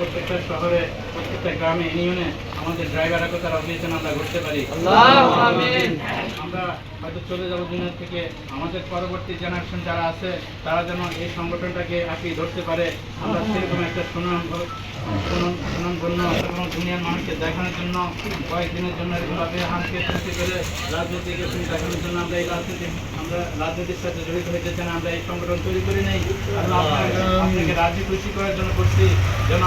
প্রত্যেকটা শহরে প্রত্যেকটা গ্রামে ইউনিয়নে আমাদের ড্রাইভার একতার অভিযান আমরা করতে পারি। আমরা হয়তো চলে যাব দুনিয়া থেকে। আমাদের পরবর্তী জেনারেশন যারা আছে তারা যেন এই সংগঠনটাকে আঁকিয়ে ধরতে পারে। আমরা সেরকম একটা সুনাম এবং দুনিয়ার মানুষকে দেখানোর জন্য কয়েকদিনের জন্য এভাবে হামকে তুলতে পেরে রাজনীতিকে দেখানোর জন্য আমরা এই রাজনীতি আমরা রাজনীতির সাথে জড়িত হইতে চান আমরা এই সংগঠন তৈরি করি নাই। আপনাকে আপনাকে রাজি খুশি করার জন্য করছি। যেন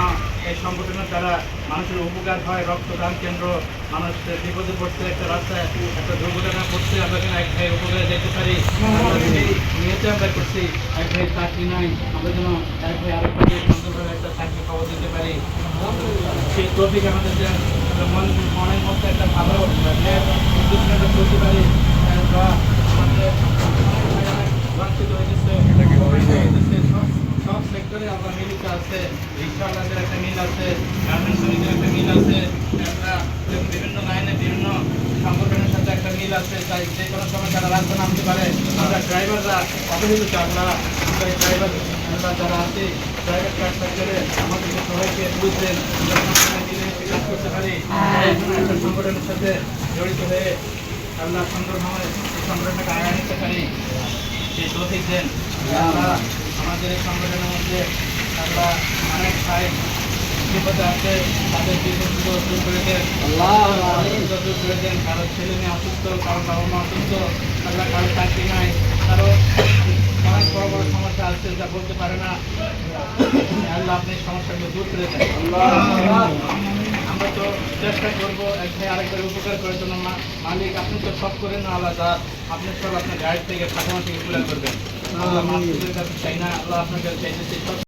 এই সংগঠনের দ্বারা মানুষের উপকার হয়, রক্তদান কেন্দ্র, মানুষ বিপদে পড়ছে একটা রাস্তায় একটা দুর্ঘটনা পড়ছে আমরা যেন এক ভাইয়ের উপকারে যেতে পারি? নিয়েতে আমরা করছি, এক ভাই চাকরি নাই, আমরা যেন এক ভাই আরেক ভাইকে সুন্দরভাবে একটা চাকরি খবর দিতে পারি? সেই টপিক আমাদের যে মন মনের মধ্যে একটা ভালো উদ্দেশ্য করতে পারি আহ, বা আমাদের বঞ্চিত হয়ে গেছে প্রভাবিত হয়ে গেছে সব সেক্টরে আমরা মিলিত আছে রিক্সাওয়ালাদের একটা মিল আছে গার্মেন্টস শ্রমিকদের একটা মিল আছে আমরা বিভিন্ন লাইনে বিভিন্ন সংগঠনের সাথে একটা মিল আছে তাই যে কোনো সময় তারা রাস্তা নামতে পারে। আমরা ড্রাইভাররা অবহেলিত আমরা ড্রাইভার যারা আছি প্রাইভেট কার সেক্টরে আমাদেরকে সবাইকে বুঝবেন কাজ করতে পারি। এই একটা সংগঠনের সাথে জড়িত হয়ে আমরা সুন্দরভাবে সংগঠনটাকে আগায় নিতে পারি। সেই তৌফিক দেন। আমরা আমাদের এই সংগঠনের মধ্যে আমরা অনেক ভাই বিপদে আছে তাদের বিপদগুলো দূর করে দেন। দূর করে দেন। কারও ছেলে মেয়ে অসুস্থ কারও বাবা মা অসুস্থ আল্লাহ কারও চাকরি নাই কারও অনেক বড় বড় সমস্যা আছে যা বলতে পারে না। আল্লাহ আপনি সমস্যাগুলো দূর করে দেন। আমরা তো চেষ্টা করব এক ভাই আরেকবার উপকার করার জন্য। মালিক আপনি তো সব করেন না আলাদা আপনি সব আপনার গাইড থেকে ঠাকুমা থেকে উপকার করবেন। আল্লাহ মাসুদের কাছে চাই না আল্লাহ আপনার কাছে চাইতেছি সব